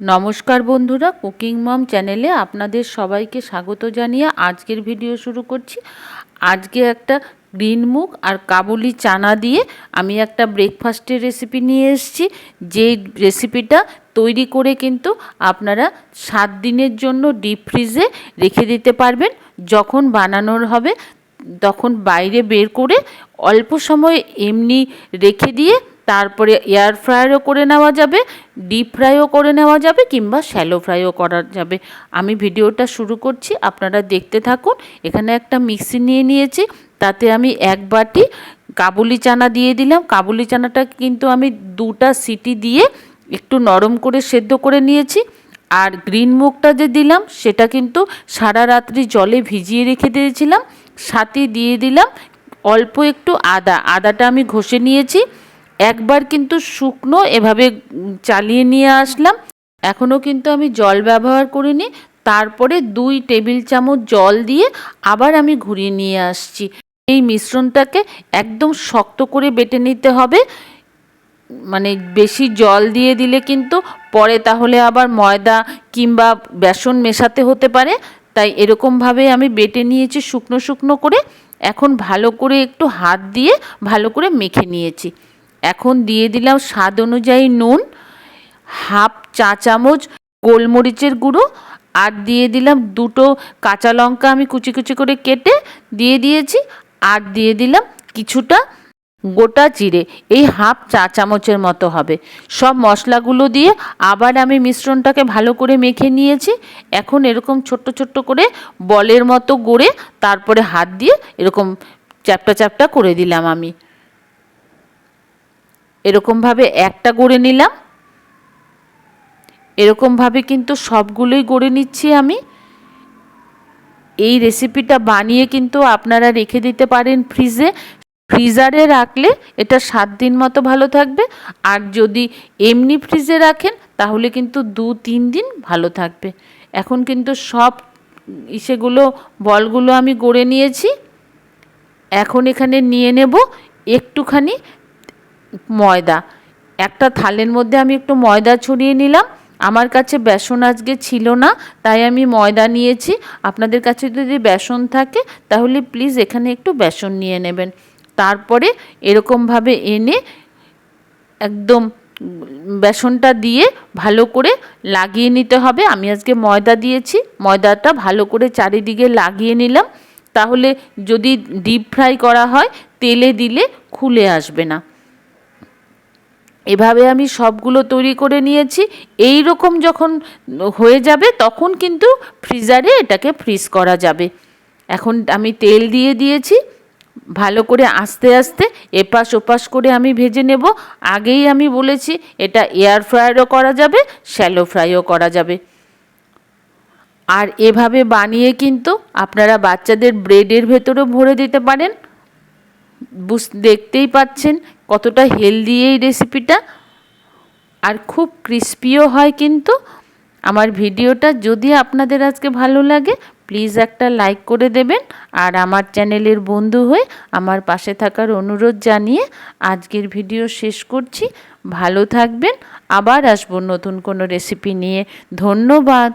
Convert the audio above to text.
নমস্কার বন্ধুরা, কুকিং মম চ্যানেলে আপনাদের সবাইকে স্বাগত জানিয়ে আজকের ভিডিও শুরু করছি। আজকে একটা গ্রিন মুগ আর কাবুলি চানা দিয়ে আমি একটা ব্রেকফাস্টের রেসিপি নিয়ে এসেছি। যে রেসিপিটা তৈরি করে কিন্তু আপনারা সাত দিনের জন্য ডিপ ফ্রিজে রেখে দিতে পারবেন। যখন বানানোর হবে, তখন বাইরে বের করে অল্প সময় এমনি রেখে দিয়ে তারপরে এয়ার ফ্রায়ারও করে নেওয়া যাবে ডিপ ফ্রাইও করে নেওয়া যাবে কিংবা শ্যালো ফ্রাইও করা যাবে। আমি ভিডিওটা শুরু করছি, আপনারা দেখতে থাকুন। এখানে একটা মিক্সি নিয়ে নিয়েছি, তাতে আমি এক বাটি কাবুলি চানা দিয়ে দিলাম। কাবুলি চানাটা কিন্তু আমি দুটা সিটি দিয়ে একটু নরম করে সেদ্ধ করে নিয়েছি। আর গ্রিন মুগটা যে দিলাম, সেটা কিন্তু সারা রাত্রি জলে ভিজিয়ে রেখে দিয়েছিলাম। সাথে দিয়ে দিলাম অল্প একটু আদা। আদাটা আমি ঘষে নিয়েছি। একবার কিন্তু শুকনো এভাবে চালিয়ে নিয়ে আসলাম। এখনও কিন্তু আমি জল ব্যবহার করিনি। তারপরে দুই টেবিল চামচ জল দিয়ে আবার আমি ঘুরিয়ে নিয়ে আসছি। এই মিশ্রণটাকে একদম শক্ত করে বেটে নিতে হবে। মানে বেশি জল দিয়ে দিলে কিন্তু পরে তাহলে আবার ময়দা কিংবা বেসন মেশাতে হতে পারে। তাই এরকমভাবে আমি বেটে নিয়েছি শুকনো শুকনো করে। এখন ভালো করে একটু হাত দিয়ে ভালো করে মেখে নিয়েছি। এখন দিয়ে দিলাম স্বাদ অনুযায়ী নুন, হাফ চা চামচ গোলমরিচের গুঁড়ো আর দিয়ে দিলাম দুটো কাঁচা লঙ্কা আমি কুচি কুচি করে কেটে দিয়ে দিয়েছি আর দিয়ে দিলাম কিছুটা গোটা জিরে, এই হাফ চা চামচের মতো হবে। সব মশলাগুলো দিয়ে আবার আমি মিশ্রণটাকে ভালো করে মেখে নিয়েছি। এখন এরকম ছোট্ট ছোট্ট করে বলের মতো গড়ে তারপরে হাত দিয়ে এরকম চ্যাপটা চ্যাপটা করে দিলাম আমি। এরকমভাবে একটা গড়ে নিলাম। এরকমভাবে কিন্তু সবগুলোই গড়ে নিচ্ছি আমি। এই রেসিপিটা বানিয়ে কিন্তু আপনারা রেখে দিতে পারেন ফ্রিজে ফ্রিজারে রাখলে এটা সাত দিন মতো ভালো থাকবে। আর যদি এমনি ফ্রিজে রাখেন, তাহলে কিন্তু দু, তিন দিন ভালো থাকবে। এখন কিন্তু সব ইসেগুলো, বলগুলো আমি গড়ে নিয়েছি। এখন এখানে নিয়ে নেব একটুখানি ময়দা। একটা থালের মধ্যে আমি একটু ময়দা ছড়িয়ে নিলাম। আমার কাছে বেসন আজকে ছিল না, তাই আমি ময়দা নিয়েছি। আপনাদের কাছে যদি বেসন থাকে, তাহলে প্লিজ এখানে একটু বেসন নিয়ে নেবেন। তারপরে এরকমভাবে এনে একদম বেসনটা দিয়ে ভালো করে লাগিয়ে নিতে হবে। আমি আজকে ময়দা দিয়েছি, ময়দাটা ভালো করে চারিদিকে লাগিয়ে নিলাম। তাহলে যদি ডিপ ফ্রাই করা হয়, তেলে দিলে খুলে আসবে না। এভাবে আমি সবগুলো তৈরি করে নিয়েছি। এই রকম যখন হয়ে যাবে, তখন কিন্তু ফ্রিজারে এটাকে ফ্রিজ করা যাবে। এখন আমি তেল দিয়ে দিয়েছি। ভালো করে আস্তে আস্তে এপাশ ওপাশ করে আমি ভেজে নেব। আগেই আমি বলেছি, এটা এয়ার ফ্রায়ারও করা যাবে শ্যালো ফ্রাইও করা যাবে। আর এভাবে বানিয়ে কিন্তু আপনারা বাচ্চাদের ব্রেডের ভেতরেও ভরে দিতে পারেন। বুঝ, দেখতেই পাচ্ছেন কতটা হেলদি এই রেসিপিটা আর খুব ক্রিস্পিও হয় কিন্তু। আমার ভিডিওটা যদি আপনাদের আজকে ভালো লাগে প্লিজ একটা লাইক করে দেবেন আর আমার চ্যানেলের বন্ধু হয়ে আমার পাশে থাকার অনুরোধ জানিয়ে আজকের ভিডিও শেষ করছি। ভালো থাকবেন, আবার আসব নতুন কোনো রেসিপি নিয়ে। ধন্যবাদ।